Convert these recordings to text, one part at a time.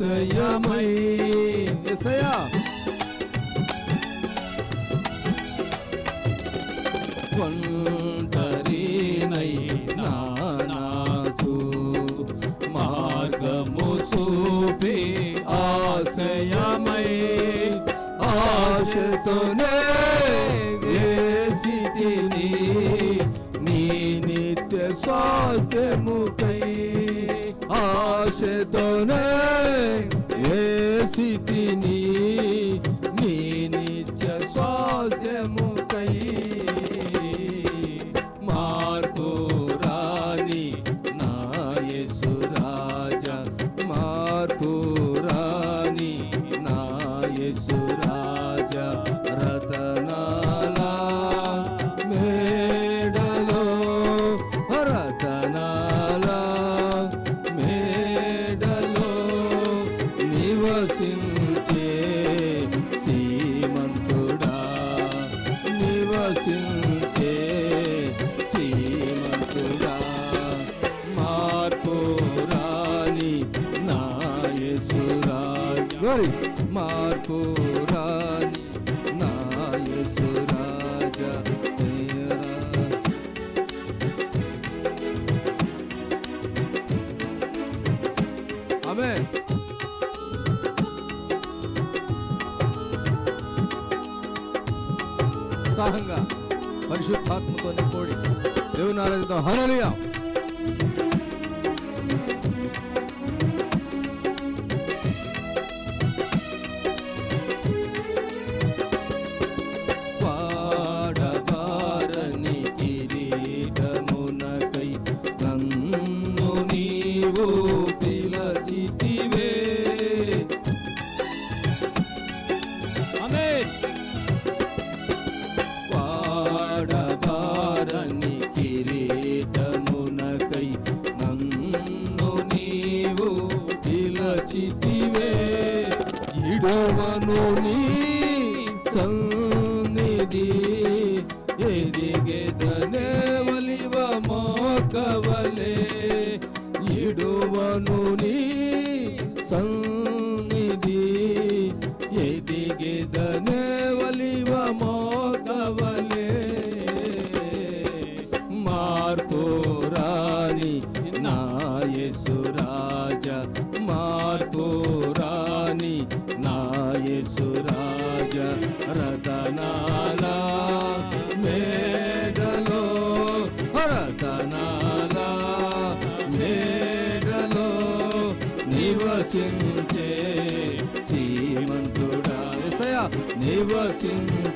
ఆశ్రయమై ఎసయా స్థితిని మార్పు రాని నాయసురాజ తేరా ఆమె ఉత్సాహంగా పరిశుద్ధాత్మతో నింపోడి దేవుని ఆరాధిద్దాం. సన్నిధి ఎదిగెదనే వలివ మోకవలే ఇడువను నీ నివసించే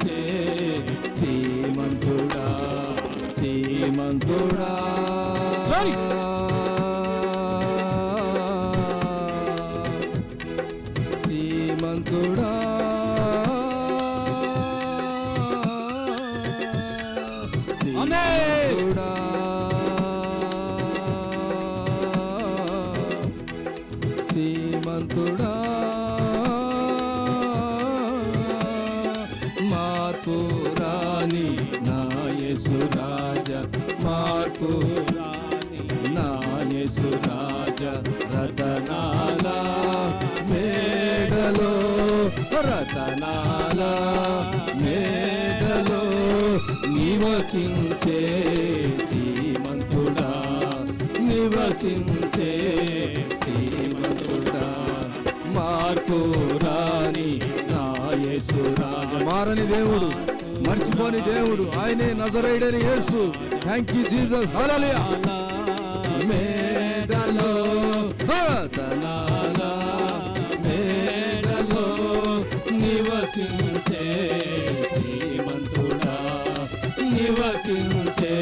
రాని నాయసురాజ మార్పు నాయసురాజ రతనాల మేడలో రతనాల మేడలో నివసించే శ్రీమంతుడా నివసించే శ్రీమంతుడా మార్పు రాని నాయసురాజ మారని దేవుడు. మర్చిపోని దేవుడు ఆయనే నజరైడని యేసు. థ్యాంక్ యూ జీసస్ హల్లెలూయా మేడలో రతనాల మేడలో నివసించే శ్రీమంతుడా నివసించే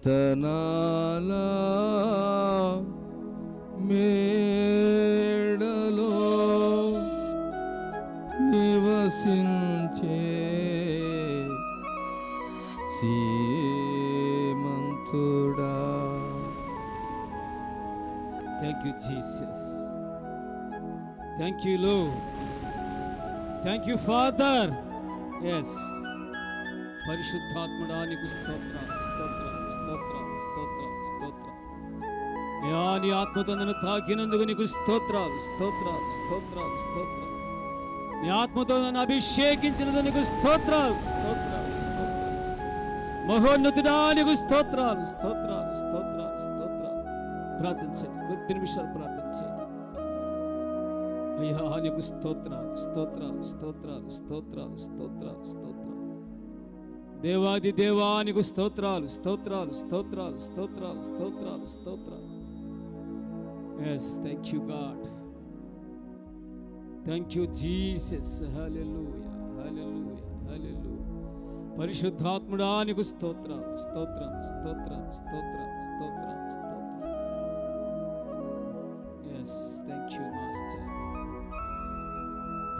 రతనాల మేడలో నివసించే సీమంతుడా thank you Jesus thank you Lord thank you Father yes పరిశుద్ధాత్ముడా నీకు స్తోత్ర స్తోత్ర స్తోత్ర స్తోత్ర స్తోత్ర నీ ఆత్మతో నన్ను తాకినందుకు నీకు స్తోత్ర స్తోత్ర స్తోత్ర స్తోత్ర నీ ఆత్మతో నన్ను అభిషేకించినందుకు నీకు స్తోత్ర స్తోత్ర మహోన్నతుడా నీకు స్తోత్రాలు స్తోత్రాలు స్తోత్రాలు స్తోత్రాలు ప్రార్థించండి కొద్ది నిమిషాలు ప్రార్థించండి అయ్యా నీకు స్తోత్రాలు స్తోత్రాలు స్తోత్రాలు స్తోత్రాలు స్తోత్రాలు స్తోత్రాలు దేవాది దేవానికి స్తోత్రాలు స్తోత్రాలు స్తోత్రాలు స్తోత్రాలు స్తోత్రాలు స్తోత్రాలు. Yes thank you God thank you Jesus hallelujah hallelujah hallelujah పరిశుద్ధాత్ముడా నీకు స్తోత్రాలు స్తోత్రం స్తోత్రం స్తోత్రం స్తోత్రం స్తోత్రాలు. Yes thank you master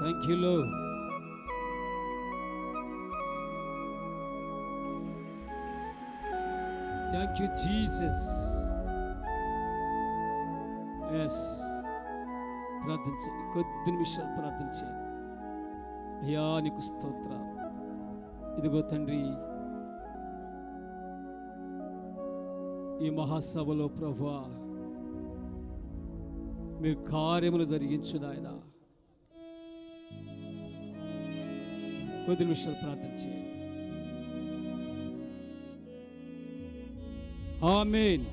thank you Lord thank you Jesus yes ప్రార్థించండి. కొద్ది నిమిషాలు ప్రార్థించండి. అయ్యా నీకు స్తోత్ర ఇదిగో తండ్రి ఈ మహాసభలో ప్రభా మీరు కార్యములు జరిగించు నాయన. కొద్ది నిమిషాలు ప్రార్థించండి. ఆమెన్.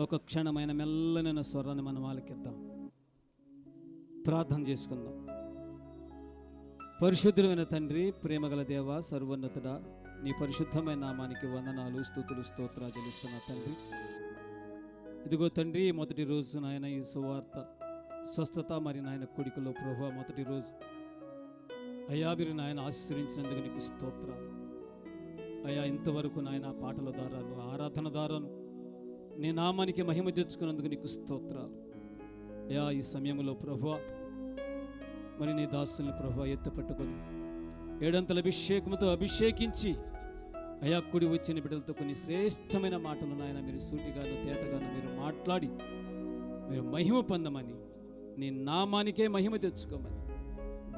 ఒక క్షణమైన మెల్లనైన స్వరాన్ని మనం వాళ్ళకిద్దాం ప్రార్థన చేసుకుందాం. పరిశుద్ధమైన తండ్రి ప్రేమగల దేవ సర్వోన్నతుడ నీ పరిశుద్ధమైన నామానికి వందనాలు స్థుతులు స్తోత్రాలు చెల్లిస్తున్న తండ్రి. ఇదిగో తండ్రి మొదటి రోజు నాయన ఈ సువార్త స్వస్థత మరి నాయన కొడుకులో ప్రభు మొదటి రోజు అయ్యా మీరు నాయన ఆశీర్వించినందుకు నీకు స్తోత్రాలు. అయ్యా ఇంతవరకు నాయన పాటల దారాలు ఆరాధన దారాలు నీ నామానికి మహిమ తెచ్చుకున్నందుకు నీకు స్తోత్రాలు. అయ్యా ఈ సమయంలో ప్రభు మరి నీ దాసుల్ని ప్రభు ఎత్తుపట్టుకొని ఏడంతల అభిషేకముతో అభిషేకించి అయా కుడి వచ్చిన బిడ్డలతో కొన్ని శ్రేష్టమైన మాటలు నాయన మీరు సూటిగాను తేటగాను మీరు మాట్లాడి మీరు మహిమ పొందమని నీ నామానికే మహిమ తెచ్చుకోమని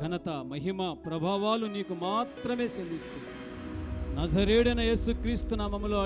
ఘనత మహిమ ప్రభావాలు నీకు మాత్రమే చెల్లిస్తుంది నజరేడైన యేసుక్రీస్తు నామములో